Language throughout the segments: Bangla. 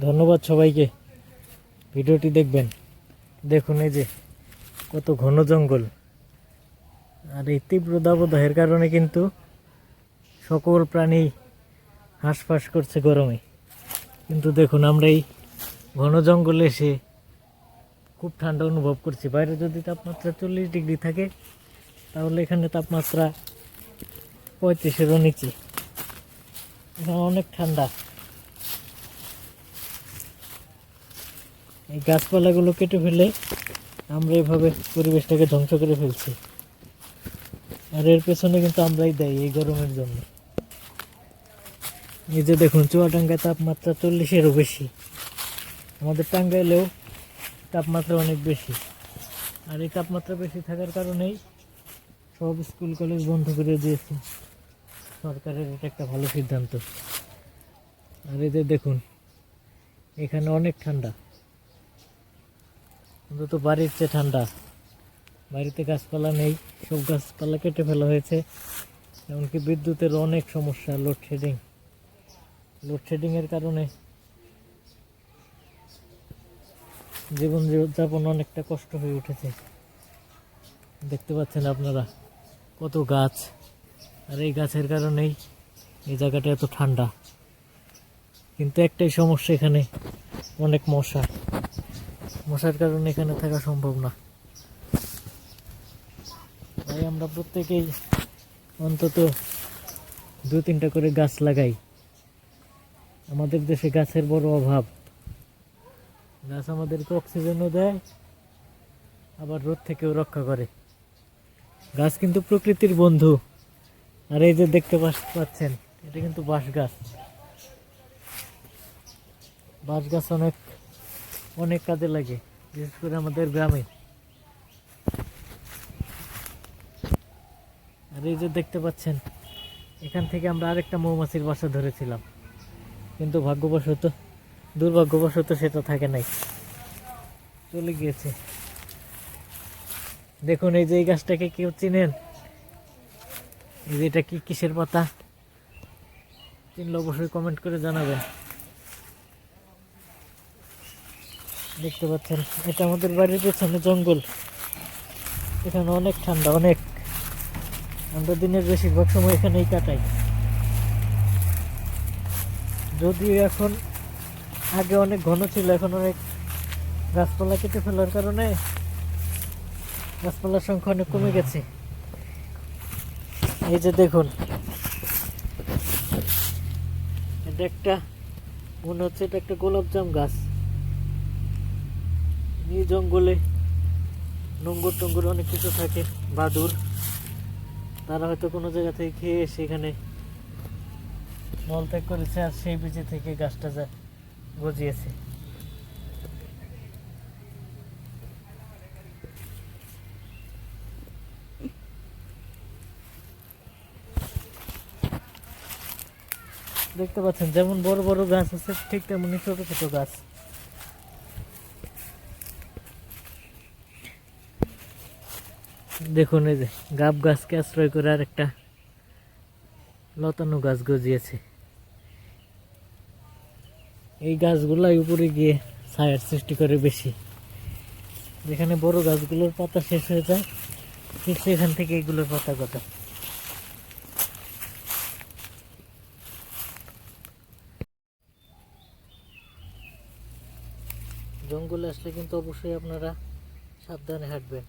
ধন্যবাদ সবাইকে। ভিডিওটি দেখবেন। দেখুন এই যে কত ঘন জঙ্গল। আর এই তীব্র দাবদাহের কারণে কিন্তু সকল প্রাণী হাঁসফাঁস করছে গরমে। কিন্তু দেখুন আমরা এই ঘন জঙ্গলে এসে খুব ঠান্ডা অনুভব করছি। বাইরে যদি তাপমাত্রা চল্লিশ ডিগ্রি থাকে, তাহলে এখানে তাপমাত্রা পঁয়ত্রিশেরও নিচে। এখানে অনেক ঠান্ডা। এই গাছপালাগুলো কেটে ফেলে আমরা এভাবে পরিবেশটাকে ধ্বংস করে ফেলছি। আর এর পেছনে কিন্তু আমরাই দেয় এই গরমের জন্য। এই যে দেখুন, চুয়াডাঙ্গায় তাপমাত্রা চল্লিশেরও বেশি। আমাদের টাঙ্গাইলেও তাপমাত্রা অনেক বেশি। আর এই তাপমাত্রা বেশি থাকার কারণেই সব স্কুল, কলেজ বন্ধ করে দিয়েছে। সরকারের এটা একটা ভালো সিদ্ধান্ত। আর এদের দেখুন, এখানে অনেক ঠান্ডা। অন্তত বাড়ির চেয়ে ঠান্ডা। বাড়িতে গাছপালা নেই, সব গাছপালা কেটে ফেলা হয়েছে। এমনকি বিদ্যুতের অনেক সমস্যা লোডশেডিং লোডশেডিংয়ের কারণে জীবন যাপন অনেকটা কষ্ট হয়ে উঠেছে। দেখতে পাচ্ছেন আপনারা কত গাছ। আর এই গাছের কারণেই এই জায়গাটা এত ঠান্ডা। কিন্তু একটাই সমস্যা এখানে, অনেক মশা। মশার কারণে এখানে থাকা সম্ভব না। তাই আমরা প্রত্যেকেই অন্তত দু তিনটা করে গাছ লাগাই। আমাদের দেশে গাছের বড় অভাব। গাছ আমাদেরকে অক্সিজেনও দেয়, আবার রোদ থেকেও রক্ষা করে। গাছ কিন্তু প্রকৃতির বন্ধু। আর এই যে দেখতে পাচ্ছেন, এটা কিন্তু বাঁশ গাছ। বাঁশ গাছ অনেক অনেক কাজে লাগে, বিশেষ করে আমাদের গ্রামে। আর এই যে দেখতে পাচ্ছেন, এখান থেকে আমরা আরেকটা মৌমাছির বাসা ধরেছিলাম। কিন্তু ভাগ্যবশত, দুর্ভাগ্যবশত সেটা থাকে নাই। চলে গিয়েছে। দেখুন, এই যে এই গাছটাকে কেউ চিনেন? এই যে এটা কি কিসের পাতা? চিনলে অবশ্যই কমেন্ট করে জানাবেন। দেখতে পাচ্ছেন। এটা আমাদের বাড়ির পেছনে জঙ্গল। এখানে অনেক ঠান্ডা, অনেক। আমরা দিনের বেশিরভাগ সময় এখানেই কাটাই। যদিও এখন আগে অনেক ঘন ছিল, এখন অনেক গাছপালা কেটে ফেলার কারণে গাছপালার সংখ্যা অনেক কমে গেছে। এই যে দেখুন, এটা একটা, মনে হচ্ছে এটা একটা গোলাপজাম গাছ। এই জঙ্গলে নোংর টোঙ্গর অনেক কিছু থাকে, বাদুর। তারা হয়তো কোনো জায়গা থেকে খেয়ে সেখানে মলত্যাগ করেছে আর সেই বীজে থেকে গাছটা যা গজিয়েছে। দেখতে পাচ্ছেন, যেমন বড় বড় গাছ আছে, ঠিক তেমনই ছোট ছোট গাছ। দেখুন এই যে গাব গাছকে আশ্রয় করে আর একটা লতানো গাছ গজিয়েছে। এই গাছগুলাই উপরে গিয়ে ছায়ার সৃষ্টি করে বেশি। যেখানে বড় গাছগুলোর পাতা শেষ হয়ে যায়, ঠিক সেখান থেকে এগুলোর পাতা কথা জঙ্গলে আসলে কিন্তু অবশ্যই আপনারা সাবধানে হাঁটবেন।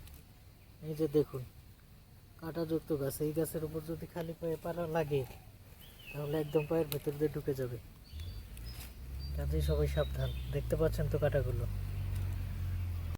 এই যে দেখুন, কাঁটাযুক্ত গাছ, এই গাছের উপর যদি খালি পায়ে পাড়া লাগে, তাহলে একদম পায়ের ভেতর দিয়ে ঢুকে যাবে। কাজেই সবাই সাবধান। দেখতে পাচ্ছেন তো কাঁটাগুলো?